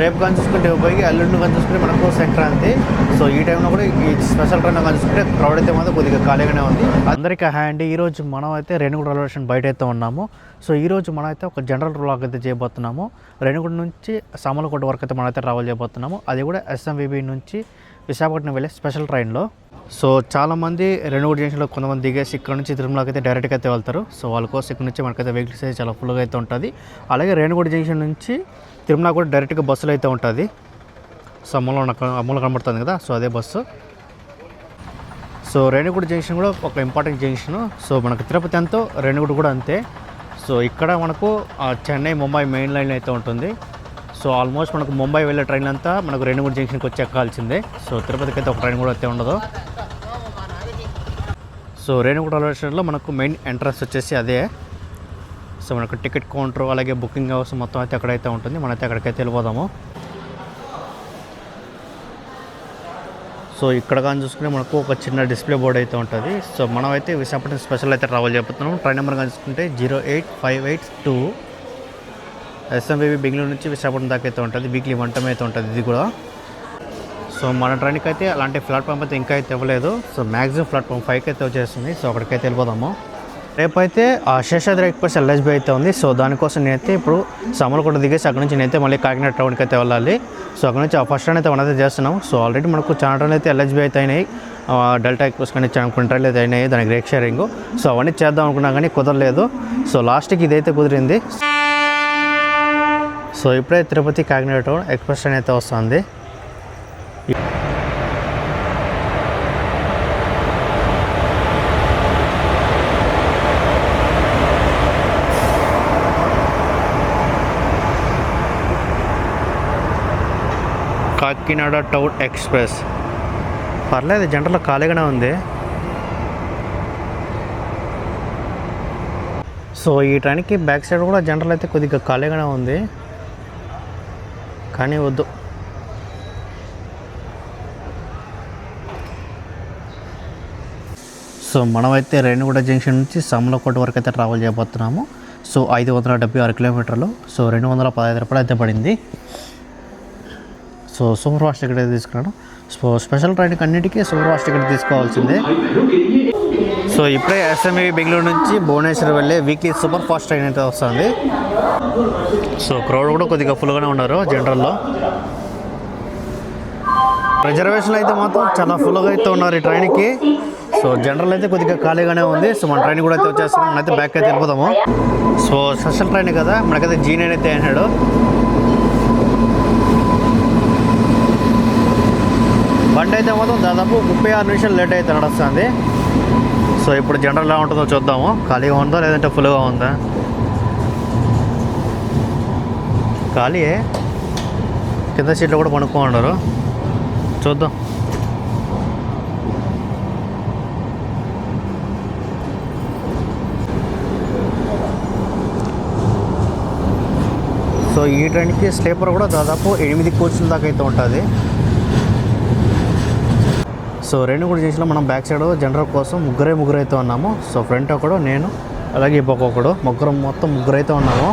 రేపు కానీ చూసుకుంటే పోయి అల్లుండి కానీ చూసుకుంటే మనకు సంక్రాంతి సో ఈ టైంలో కూడా ఈ స్పెషల్ ట్రైన్ కానీ చూసుకుంటే క్రౌడ్ అయితే మాత్రం కొద్దిగా ఖాళీగానే ఉంది. అందరికీ హాయ్ అండి. ఈరోజు మనం అయితే రేణుగుడ రైల్వే స్టేషన్ బయట అయితే ఉన్నాము. సో ఈ రోజు మనం అయితే ఒక జనరల్ బ్లాగ్ అయితే చేయబోతున్నాము. రేణుగుడ నుంచి సామలకోట వరకు అయితే మనం అయితే ట్రావెల్ చేయబోతున్నాము. అది కూడా ఎస్ఎంవిబి నుంచి విశాఖపట్నం వెళ్ళే స్పెషల్ ట్రైన్లో సో చాలామంది రేణుగుడ జంక్షన్లో కొంతమంది దిగేసి ఇక్కడ నుంచి తిరుమలకి అయితే డైరెక్ట్గా అయితే వెళ్తారు. సో వాళ్ళ కోసం ఇక్కడ నుంచి మనకైతే వెహికల్స్ అయితే చాలా ఫుల్గా అయితే ఉంటుంది. అలాగే రేణుగుడ జంక్షన్ నుంచి తిరుమల కూడా డైరెక్ట్గా బస్సులు అయితే ఉంటుంది. సో అమ్మలో నాకు అమ్మలో కనబడుతుంది కదా సో అదే బస్సు. సో రేణుగుడ జంక్షన్ కూడా ఒక ఇంపార్టెంట్ జంక్షన్. సో మనకు తిరుపతి ఎంతో రేణుగుడ కూడా అంతే. సో ఇక్కడ మనకు ఆ, చెన్నై ముంబై మెయిన్ లైన్ అయితే ఉంటుంది. సో ఆల్మోస్ట్ మనకు ముంబై వెళ్ళే ట్రైన్ అంతా మనకు రేణుగుడ జంక్షన్కి వచ్చి ఎక్కాల్సిందే. సో తిరుపతికి అయితే ఒక ట్రైన్ కూడా అయితే ఉండదు. సో రేణుగుడ రైల్వే స్టేషన్లో మనకు మెయిన్ ఎంట్రన్స్ వచ్చేసి అదే. సో మనకు టికెట్ కౌంటర్ అలాగే బుకింగ్ హౌస్ మొత్తం అయితే అక్కడైతే ఉంటుంది. మనైతే అక్కడికైతే వెళ్ళిపోదాము. సో ఇక్కడ కానీ చూసుకుంటే మనకు ఒక చిన్న డిస్ప్లే బోర్డ్ అయితే ఉంటుంది. సో మనం అయితే విశాఖపట్నం స్పెషల్ అయితే ట్రావెల్ చేస్తున్నాం ట్రైన్ నెంబర్ కానీ చూసుకుంటే zero eight five eight two. SMBB Bengaluru నుంచి విశాఖపట్నం దాకా అయితే ఉంటుంది. వీక్లీ వన్ టైం అయితే ఉంటుంది ఇది కూడా. సో మన ట్రైన్కి అయితే అలాంటి ప్లాట్ఫామ్ అయితే ఇంకా అయితే ఇవ్వలేదు. సో మ్యాక్సిమం ప్లాట్ఫామ్ ఫైవ్కి అయితే వచ్చేస్తుంది. సో అక్కడికైతే వెళ్ళిపోదాము. రేపైతే ఆ శేషాద్రి ఎక్స్ప్రెస్ ఎల్ఎస్బి అయితే ఉంది. సో దానికోసం నేనైతే ఇప్పుడు సమలకోట దిగేసి అక్కడ నుంచి నేనైతే మళ్ళీ కాకినాడ టౌన్కి అయితే వెళ్ళాలి. సో అక్కడ నుంచి ఆ ఫస్ట్ ట్రైన్ అయితే మనైతే చేస్తున్నాం సో ఆల్రెడీ మనకు చాలా అయితే ఎల్ఎస్బి అయితే అయినాయి. డెల్టా ఎక్స్ప్రెస్ కానీ చాలా కొన్ని అయితే అయినాయి. దానికి రేక్ షేరింగ్. సో అవన్నీ చేద్దాం అనుకున్నా కానీ కుదరలేదు. సో లాస్ట్కి ఇదైతే కుదిరింది. సో ఇప్పుడే Tirupati Kakinada town express train అయితే వస్తుంది. Kakinada town express. పర్లేదు జంటలో ఖాళీగానే ఉంది. సో ఈ ట్రైన్కి బ్యాక్ సైడ్ కూడా జనరల్ అయితే కొద్దిగా ఖాళీగానే ఉంది. కానీ వద్దు. సో మనమైతే రేణిగూడ జంక్షన్ నుంచి సమలకోట వరకు అయితే ట్రావెల్ చేయబోతున్నాము. సో ఐదు వందల డెబ్బై ఆరు కిలోమీటర్లు. సో రెండు వందల పదహైదు రూపాయలు అయితే పడింది. సో సూపర్ ఫాస్ట్ టికెట్ అయితే తీసుకున్నాను సో స్పెషల్ ట్రైన్కి అన్నిటికీ సూపర్ ఫాస్ట్ టికెట్ తీసుకోవాల్సిందే. సో ఇప్పుడే ఎస్ఎంఈ బెంగళూరు నుంచి భువనేశ్వర్ వెళ్ళే వీక్లీ సూపర్ ఫాస్ట్ ట్రైన్ అయితే వస్తుంది. సో క్రౌడ్ కూడా కొద్దిగా ఫుల్గానే ఉన్నారు జనరల్లో. రిజర్వేషన్లు అయితే మాత్రం చాలా ఫుల్గా అయితే ఉన్నారు ఈ ట్రైన్కి. సో జనరల్ అయితే కొద్దిగా ఖాళీగానే ఉంది. సో మన ట్రైన్ కూడా అయితే వచ్చేస్తున్నాం మనైతే బ్యాక్ అయితే వెళ్ళిపోతాము సో స్పెషల్ ట్రైన్ కదా. మనకైతే జీ నైన్ అయితే అన్నాడు. అయితే మాత్రం దాదాపు ముప్పై ఆరు నిమిషాలు లేట్ అయితే నడుస్తుంది. సో ఇప్పుడు జనరల్ ఎలా ఉంటుందో చూద్దాము. ఖాళీగా ఉందా లేదంటే ఫుల్గా ఉందా? ఖాళీయే కింద సీట్లో కూడా పడుకో ఉండరు చూద్దాం. సో ఈ ట్రైన్కి స్లీపర్ కూడా దాదాపు ఎనిమిది కోచ్ల దాకా అయితే ఉంటుంది. సో రెండు కూడా చేసిన. మనం బ్యాక్ సైడ్ జనరల్ కోసం ముగ్గురే ముగ్గురైతే ఉన్నాము. సో ఫ్రంట్ ఒకడు నేను అలాగే ఈ ముగ్గురం ముగ్గురు మొత్తం ముగ్గురైతే ఉన్నాము.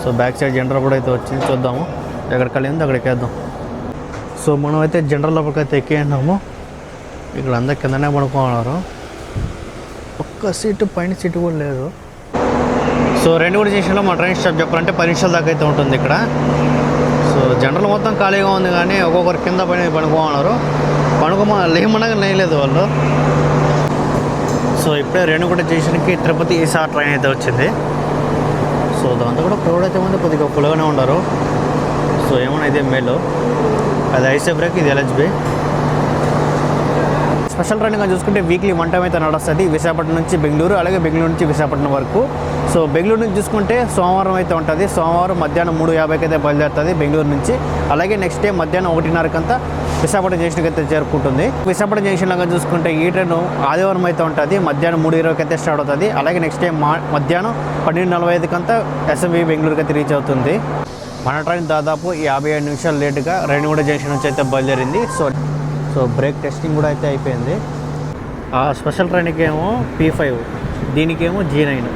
సో బ్యాక్ సైడ్ జనరల్ కూడా అయితే వచ్చింది. చూద్దాము. ఎక్కడ కలిగింది అక్కడికి వేద్దాం. సో మనం అయితే జనరల్ లోపలికి అయితే ఇక్కడ అందరు కిందనే పడుకున్నారు. ఒక్క సీటు పైన సీటు కూడా లేదు. సో రెండు కూడా చేసిన. మా ట్రైన్ స్టాప్ చెప్పాలంటే పది నిమిషాల దాకా అయితే ఉంటుంది ఇక్కడ. సో జనరల్ మొత్తం ఖాళీగా ఉంది కానీ ఒక్కొక్కరు కింద పైన పడుకోమన్నారు పడుకోమ లేమనగా లేయలేదు వాళ్ళు. సో ఇప్పుడే రేణుగుంట స్టేషన్కి తిరుపతి ఈసా ట్రైన్ అయితే వచ్చింది. సో దాంతో కూడా క్రౌడ్ అయితే ఉంది కొద్దిగా ఫుల్గానే ఉన్నారు. సో ఏమన్నా ఇదే మేలు. అది ఐసే బ్రేక్ ఇది ఎల్హెచ్బి స్పెషల్ ట్రైన్గా చూసుకుంటే వీక్లీ వన్ టైం అయితే నడుస్తుంది విశాఖపట్నం నుంచి బెంగళూరు అలాగే బెంగళూరు నుంచి విశాఖపట్నం వరకు. సో బెంగళూరు నుంచి చూసుకుంటే సోమవారం అయితే ఉంటుంది. సోమవారం మధ్యాహ్నం మూడు యాభైకి అయితే బయలుదేరుతుంది బెంగళూరు నుంచి. అలాగే నెక్స్ట్ డే మధ్యాహ్నం ఒకటిన్నరకంతా విశాఖపట్నం జంక్షన్కి అయితే చేరుకుంటుంది. విశాఖపట్నం జంక్షన్ లాగా చూసుకుంటే ఈ ట్రైన్ ఆదివారం అయితే ఉంటుంది మధ్యాహ్నం మూడు ఇరవైకి అయితే స్టార్ట్ అవుతుంది. అలాగే నెక్స్ట్ డే మా మధ్యాహ్నం పన్నెండు నలభై ఐదుకంతా ఎస్ఎంవి బెంగళూరుకి అయితే రీచ్ అవుతుంది. మన ట్రైన్ దాదాపు యాభై ఐదు నిమిషాలు లేటుగా రేణిగూడ జంక్షన్ నుంచి అయితే బయలుదేరింది. సో సో బ్రేక్ టెస్టింగ్ కూడా అయితే అయిపోయింది. ఆ స్పెషల్ ట్రైన్కి ఏమో పీ ఫైవ్ దీనికేమో జీ నైన్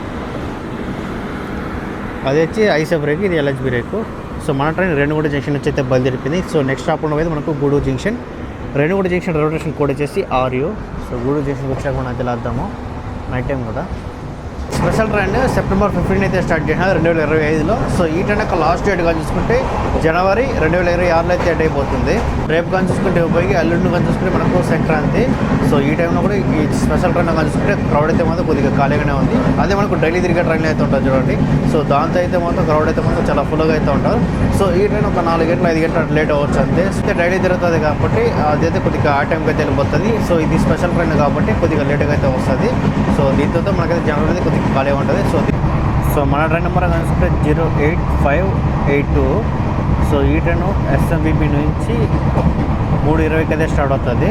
అది వచ్చి ఐసే బ్రేక్ ఇది ఎల్హెచ్ బ్రేకు. సో మన ట్రైన్ రేణుగుంట జంక్షన్ నుంచి అయితే బయలుదేరిపోయింది. సో నెక్స్ట్ స్టాప్ ఉన్నది మనకు Gudur junction. Renigunta junction railway station code వచ్చేసి ఆర్యూ సో గూడూరు జంక్షన్కి వచ్చాక మనం అయితే వెళ్దాము నైట్ టైం కదా. స్పెషల్ ట్రైన్ సెప్టెంబర్ ఫిఫ్టీన్ అయితే స్టార్ట్ చేసినారు రెండు వేల ఇరవై ఐదులో. సో ఈ ట్రైన్ యొక్క లాస్ట్ డేట్గా చూసుకుంటే జనవరి రెండు వేల ఇరవై ఆరులో అయితే ఎండ్ అయిపోతుంది. రేపు కానీ చూసుకుంటే ఉపయోగి అల్లుండి కానీ చూసుకుంటే మనకు సంక్రాంతి. సో ఈ టైంలో కూడా ఈ స్పెషల్ ట్రైన్ కానీ చూసుకుంటే క్రౌడ్ అయితే మాత్రం కొద్దిగా ఖాళీగానే ఉంది. అదే మనకు డైలీ తిరిగే ట్రైన్లు అయితే ఉంటుంది చూడండి. సో దాంతో అయితే మాత్రం క్రౌడ్ అయితే మాత్రం చాలా ఫుల్గా అయితే ఉంటారు. సో ఈ ట్రైన్ ఒక నాలుగు గంటలు ఐదు గంటలు లేట్ అవ్వచ్చు అంతే. సో డైలీ తిరుగుతుంది కాబట్టి అదైతే కొద్దిగా ఆ టైంకి అయితే వెళ్ళిపోతుంది. సో ఇది స్పెషల్ ట్రైన్ కాబట్టి కొద్దిగా లేట్గా అయితే వస్తుంది. సో దీంతో మనకైతే జనరల్ అనేది కొద్దిగా ఖాళీ ఉంటుంది. సో సో మన train number కనుకుంటే zero eight five eight two. So ఈ ట్రైన్ ఎస్ఎంబిపి నుంచి మూడు ఇరవైకి అయితే స్టార్ట్ అవుతుంది.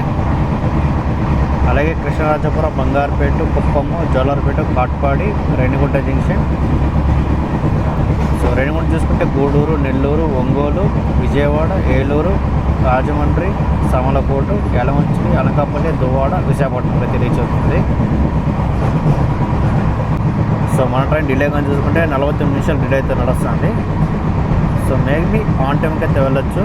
అలాగే కృష్ణరాజపురం బంగారుపేట కుప్పము జోలార్పేట కాట్పాడి రేణిగుంట జంక్షన్. సో రేణిగుంట చూసుకుంటే గూడూరు నెల్లూరు ఒంగోలు విజయవాడ ఏలూరు రాజమండ్రి సమలకోటు యలమంచిలి అనకాపల్లి దువ్వాడ విశాఖపట్నం అయితే రీచ్ అవుతుంది. సో మన ట్రైన్ డిలే కానీ చూసుకుంటే నలభై తొమ్మిది నిమిషాలు డిలే అయితే నడుస్తుంది. సో మేబీ ఆన్ టైంకి అయితే వెళ్ళొచ్చు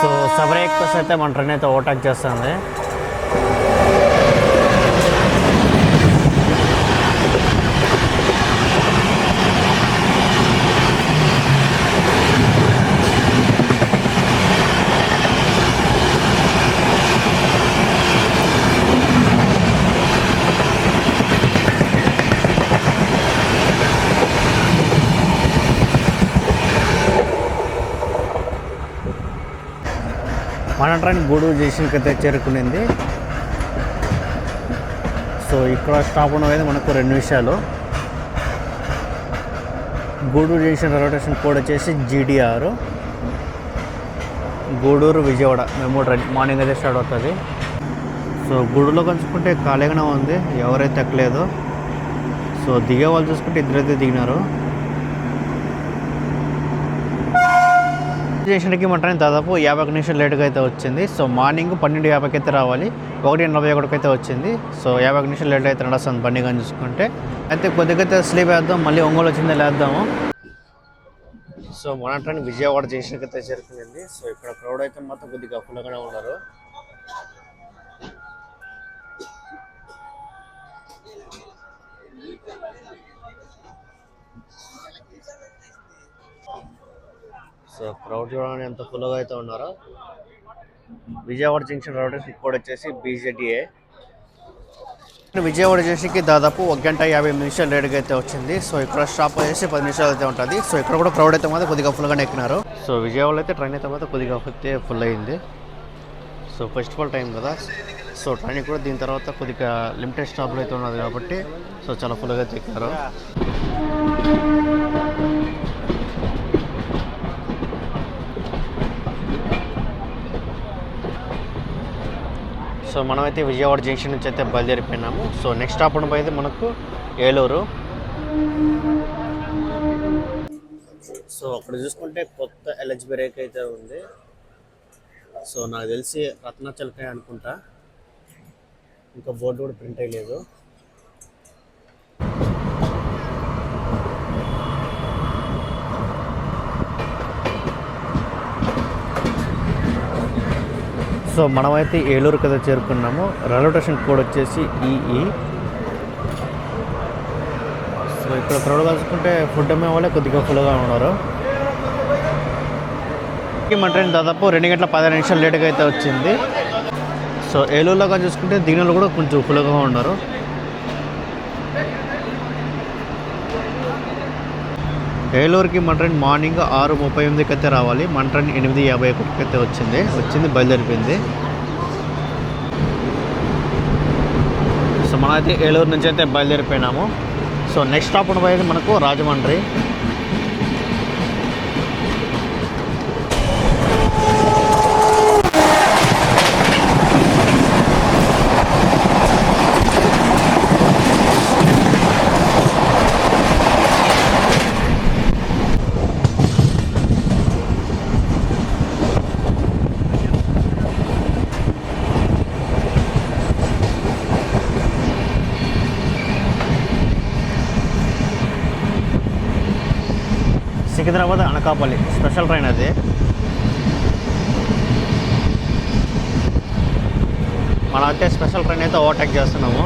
సో సబరే ఎక్స్ప్రెస్ అయితే మన ట్రైన్ అయితే ఓవర్టేక్ చేస్తుంది. మన ట్రైన్ గూడూరు జంక్షన్కి అయితే చేరుకునింది. సో ఇక్కడ స్టాప్ ఉన్నది మనకు రెండు విషయాలు. Gudur junction railway station code వచ్చేసి జీడిఆర్ గూడూరు విజయవాడ మేము మార్నింగ్ అయితే స్టార్ట్ అవుతుంది. సో గూడూరులో కలుసుకుంటే ఖాళీగానే ఉంది ఎవరైతే ఎక్కలేదు సో దిగే వాళ్ళు చూసుకుంటే ఇద్దరైతే దిగినారు. స్టేషన్కి మన ట్రైన్ దాదాపు యాభై ఒక నిమిషాలు లేట్గా అయితే వచ్చింది. సో మార్నింగ్ పన్నెండు యాభైకి అయితే రావాలి. ఒకటి నలభై ఒకటికి అయితే వచ్చింది. సో యాభై ఒక లేట్ అయితే నడుస్తుంది బండి కానీ చూసుకుంటే. అయితే కొద్దిగా అయితే స్లీప్ వేద్దాం. మళ్ళీ ఒంగోలు వచ్చిందో లేద్దాము. సో మన ట్రైన్ విజయవాడ జంక్షన్కి అయితే చేరుకుంది సో ఇక్కడ క్రౌడ్ అయితే మాత్రం కొద్దిగా ఫుల్గానే ఉన్నారు. సో క్రౌడ్ చూడడానికి ఎంత ఫుల్గా అయితే ఉన్నారో విజయవాడ జంక్షన్ రైల్వే ఇక్కడ వచ్చేసి బీజేడీఏ విజయవాడ జంక్షన్కి దాదాపు ఒక గంట యాభై నిమిషాలు లేట్గా అయితే వచ్చింది. సో ఇక్కడ స్టాప్ వచ్చేసి పది నిమిషాలు అయితే ఉంటుంది. సో ఇక్కడ కూడా క్రౌడ్ అయితే మాత్రం కొద్దిగా ఫుల్గానే ఎక్కినారు. సో విజయవాడలో అయితే ట్రైన్ అయితే మాత్రం కొద్దిగా అయితే ఫుల్ అయింది. సో ఫెస్టివల్ టైం కదా. సో ట్రైన్ కూడా దీని తర్వాత కొద్దిగా లిమిటెడ్ స్టాప్లో అయితే ఉన్నది కాబట్టి సో చాలా ఫుల్గా అయితే ఎక్కినారు సో మనమైతే విజయవాడ జంక్షన్ నుంచి అయితే బయలుదేరిపోయినాము. సో నెక్స్ట్ స్టాప్ ఉండబోయేది మనకు ఏలూరు. సో అక్కడ చూసుకుంటే కొత్త ఎల్హెచ్ బ్రేక్ అయితే ఉంది. సో నాకు తెలిసి రత్నాచలకాయ అనుకుంటా. ఇంకా బోర్డు కూడా ప్రింట్ అయ్యలేదు. సో మనమైతే ఏలూరు కదా చేరుకున్నాము. రైల్వే స్టేషన్ కోడ్ వచ్చేసి ఈఈ సో ఇక్కడ క్రౌడ్ కలుసుకుంటే ఫుడ్ అమ్మే వాళ్ళే కొద్దిగా ఫుల్గా ఉన్నారు. మన ట్రైన్ దాదాపు రెండు గంటల పదిహేను నిమిషాలు లేట్గా అయితే వచ్చింది. సో ఏలూరులో కానీ చూసుకుంటే దీనిలో కూడా కొంచెం ఫుల్గా ఉన్నారు. ఏలూరుకి మన ట్రైన్ మార్నింగ్ ఆరు ముప్పై ఎనిమిదికి అయితే రావాలి. మన ట్రైన్ ఎనిమిది యాభై ఒకటికి అయితే వచ్చింది. వచ్చింది బయలుదేరిపోయింది. సో మనం అయితే ఏలూరు నుంచి అయితే బయలుదేరిపోయినాము. సో నెక్స్ట్ స్టాప్ ఉండబోయేది మనకు రాజమండ్రి సికింద్రాబాద్ అనకాపల్లి స్పెషల్ ట్రైన్ అది. మనం అయితే స్పెషల్ ట్రైన్ అయితే ఓవర్టేక్ చేస్తున్నాము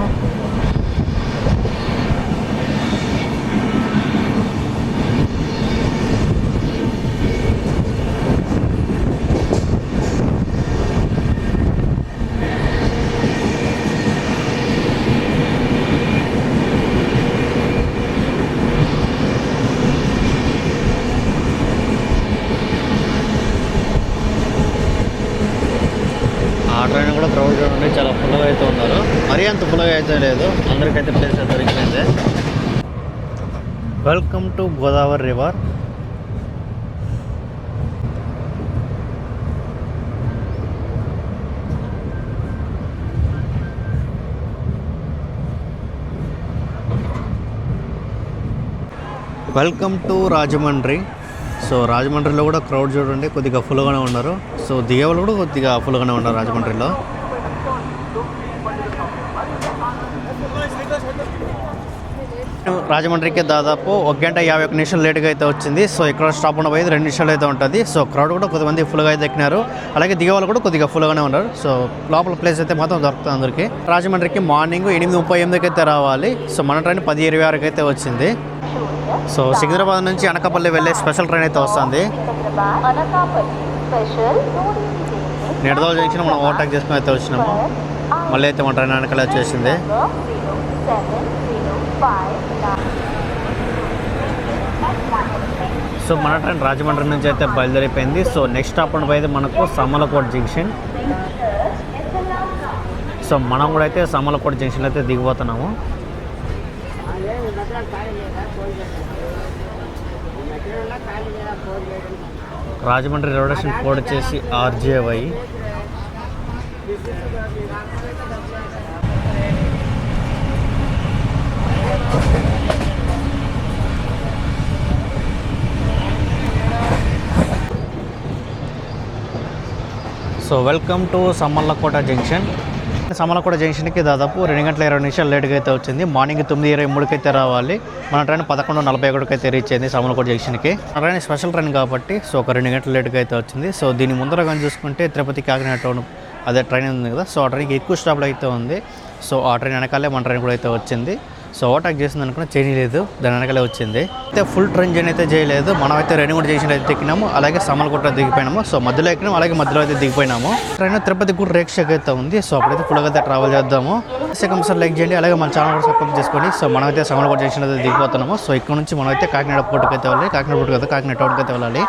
ఆ ట్రైన్ కూడా క్రౌడ్ చూడండి చాలా ఫుల్గా అయితే ఉన్నారు. మరీ అంత ఫుల్గా అయితే లేదు. అందరికైతే ప్లేస్ దొరికింది welcome to Godavari river welcome to Rajahmundry so రాజమండ్రిలో కూడా క్రౌడ్ చూడండి కొద్దిగా ఫుల్గానే ఉన్నారు. సో దిగేవాళ్ళు కూడా కొద్దిగా ఫుల్గానే ఉన్నారు రాజమండ్రిలో రాజమండ్రికి దాదాపు ఒక గంట యాభై ఒక నిమిషాలు లేట్గా అయితే వచ్చింది. సో ఇక్కడ స్టాప్ ఉండబోయేది రెండు నిమిషాలు అయితే ఉంటుంది. సో క్రౌడ్ కూడా కొద్దిమంది ఫుల్గా అయితే ఎక్కినారు. అలాగే దిగేవాళ్ళు కూడా కొద్దిగా ఫుల్గానే ఉన్నారు. సో లోపల ప్లేస్ అయితే మాత్రం దొరుకుతుంది అందరికీ. రాజమండ్రికి మార్నింగ్ ఎనిమిది ముప్పై ఎనిమిదికి అయితే రావాలి. సో మన ట్రైన్ పది ఇరవై ఆరుకి అయితే వచ్చింది. సో సికింద్రాబాద్ నుంచి అనకాపల్లి వెళ్ళే స్పెషల్ ట్రైన్ అయితే వస్తుంది. అనకాపల్లి స్పెషల్ జంక్షన్ మనం ఓవర్టేక్ చేసుకుని అయితే వచ్చినాము. మళ్ళీ అయితే మన ట్రైన్ వెనకాల వచ్చేసింది. సో మన ట్రైన్ రాజమండ్రి నుంచి అయితే బయలుదేరిపోయింది. సో నెక్స్ట్ స్టాప్ అయితే మనకు సమలకోట జంక్షన్. సో మనం కూడా అయితే సమలకోట జంక్షన్లో అయితే దిగిపోతున్నాము. రాజమండ్రి రైల్వే స్టేషన్ కోడ్ వచ్చేసి RJY. So welcome to Samalkot junction Samalkot జంక్షన్కి దాదాపు రెండు గంటల ఇరవై నిమిషాలు లేట్గా అయితే వచ్చింది. మార్నింగ్ తొమ్మిది ఇరవై మూడుకి అయితే రావాలి. మన ట్రైన్ పదకొండు నలభై ఒకటికి అయితే రీచ్ అయింది సమ్మలకోట జంక్షన్కి ట్రైన్ స్పెషల్ ట్రైన్ కాబట్టి సో ఒక రెండు గంటల లేట్గా అయితే వచ్చింది. సో దీని ముందర కానీ చూసుకుంటే తిరుపతి కాకినాడ టౌన్ అదే ట్రైన్ ఉంది కదా. సో ఆ ట్రైన్కి ఎక్కువ స్టాప్లు అయితే ఉంది. సో ఆ ట్రైన్ వెనకాలే మన ట్రైన్ కూడా అయితే వచ్చింది. సో ఓవర్టాక్ చేసింది అనుకున్న చేయలేదు దాని వెనకాలే వచ్చింది. అయితే ఫుల్ ట్రైన్ జర్నీ అయితే చేయలేదు మనం అయితే కూడా జంక్షన్ అయితే దిగినాము అలాగే సమలకోట దిగిపోయినాము. సో మధ్యలో ఎక్కినాము అలాగే మధ్యలో అయితే దిగిపోయినాము. ట్రైన్ తిరుపతి కూడా రేక్షక్ అయితే ఉంది సో అప్పుడైతే ఫుల్గా అయితే ట్రావెల్ చేద్దాము. సెకండ్ సార్ లైక్ చేయండి అలాగే మన ఛానల్ కూడా సబ్స్క్రైబ్ చేసుకోండి. సో మనమైతే అయితే కూడా జంక్షన్ అయితే దిగిపోతున్నాము. సో ఇక్కడ నుంచి మనమైతే కాకినాడ పోర్టుకు అయితే వెళ్ళాలి కాకినాడ పోర్టుకు అయితే కాకినాడ టౌన్కి అయితే వెళ్ళాలి.